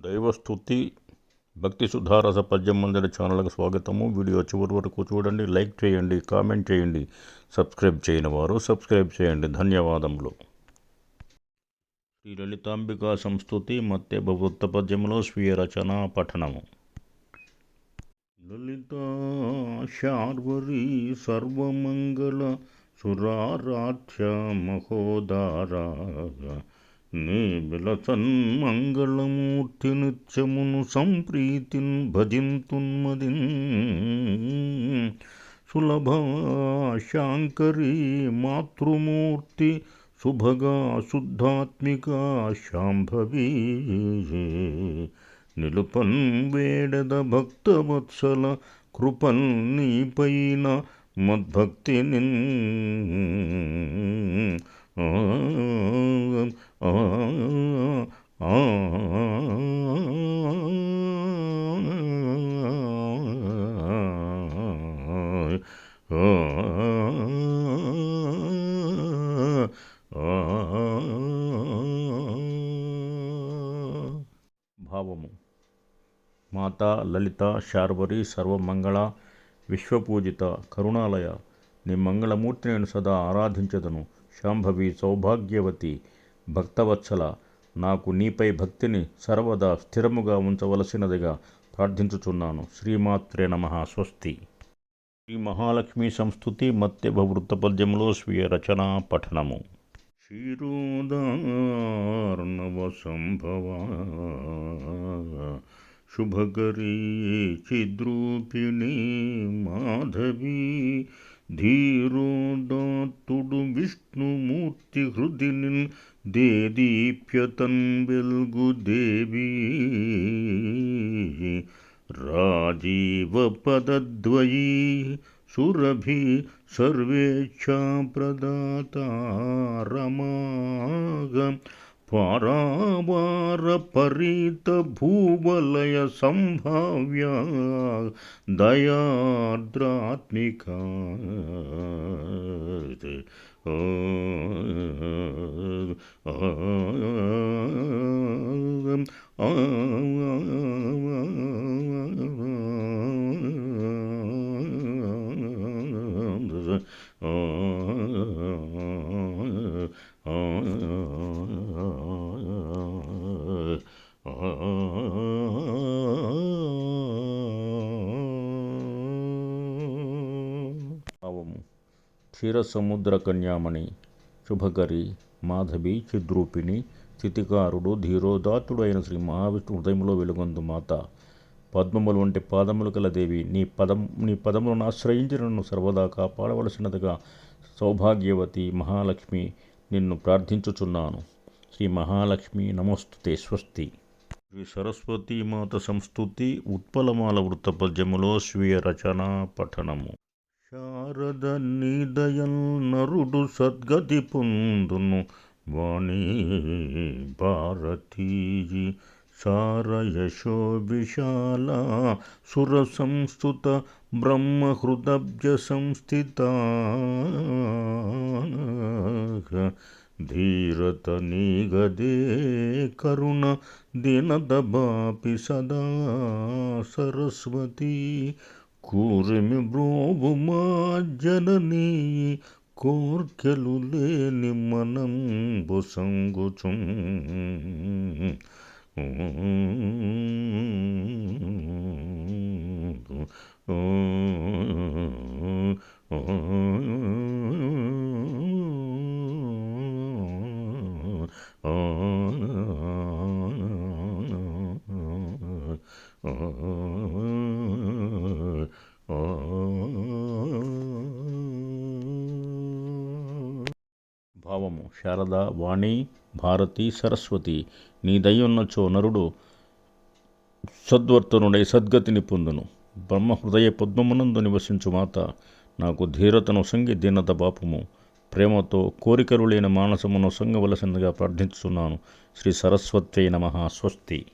దైవస్థుతి భక్తి సుధారస పద్యం మందిర ఛానల్కి స్వాగతము. వీడియో చివరి వరకు చూడండి లైక్ చేయండి కామెంట్ చేయండి సబ్స్క్రైబ్ చేయని వారు సబ్స్క్రైబ్ చేయండి. ధన్యవాదములు. శ్రీ లలితాంబికా సంస్థుతి మత్యభవృత్త పద్యములో స్వీయ రచన పఠనము. లలితా శార్వరీ సర్వమంగళ సురారాధ్య మహోదారా నీ విలసన్మంగళమూర్తి నిత్యమును సంప్రీతిన్ భజింతున్మదిన్. సులభా శాంకరీ మాతృమూర్తి శుభగా శుద్ధాత్మిక శాంభవీ. నిలుపన్ వేడద భక్తవత్సల కృపన్ నీపైన మద్భక్తిని భావము. మాత లలిత శార్వరి సర్వమంగళ విశ్వపూజిత కరుణాలయ నీ మంగళమూర్తి నేను సదా ఆరాధించదను. శాంభవి సౌభాగ్యవతి భక్తవత్సల నాకు నీపై భక్తిని సర్వదా స్థిరముగా ఉంచవలసినదిగా ప్రార్థించుచున్నాను. శ్రీమాత్రే నమ. స్వస్తి. శ్రీ మహాలక్ష్మి సంస్థుతి మత్య భవృత్త పద్యములో స్వీయ రచన పఠనము క్షీరోదార్ణవ సంభవ శుభకరీ చిద్రూపిణి మాధవి ధీరోదాత్తుడు విష్ణుమూర్తి హృదిని దేదీప్యతన్ వెల్గు దేవి राजीवपदद्वयी सुरभि सर्वेच्छां प्रदाता रमाग पारावारपरीतभूवलयसम्भाव्या दयार्द्रात्मिका आ భావము క్షీర సముద్ర కన్యామణి శుభకరి మాధవి చిద్రూపిణి స్థితికారుడు ధీరోదాత్తుడు అయిన శ్రీ మహావిష్ణు హృదయంలో వెలుగొందు మాత పద్మములు వంటి పాదములు గల దేవి నీ పదం నీ పదములను ఆశ్రయించి నన్ను సర్వదా కాపాడవలసినదిగా సౌభాగ్యవతి మహాలక్ష్మి నిన్ను ప్రార్థించుచున్నాను. శ్రీ మహాలక్ష్మి నమోస్తుతే స్వస్తి. శ్రీ సరస్వతి మాత సంస్థుతి ఉత్పలమాల వృత్త పద్యములో స్వీయ రచన పఠనము. శారద నిదయ నరుడు సద్గతి పొందును. వాణి భారతీ సారయశో విశాల సుర సంస్థుత బ్రహ్మహృదబ్జ సంస్థిత ధీరత నీగదే కరుణ దినదబాపి సదా సరస్వతి కూరిమి బ్రోవు మా జననీ కోర్కెలు లేని మనం బొసంగుచు ಭಾವಮು ಶಾರದಾ ವಾಣಿ భారతి సరస్వతి నీ దయ్యున్నచో నరుడు సద్వర్తనుడై సద్గతిని పొందును. బ్రహ్మ హృదయ పద్మమునందు నివసించు మాత నాకు ధీరతను సంగి దీనత పాపము ప్రేమతో కోరికలు లేని మానసమును సంగవలసిందిగా ప్రార్థించుతున్నాను శ్రీ సరస్వత్యై నమ. స్వస్తి.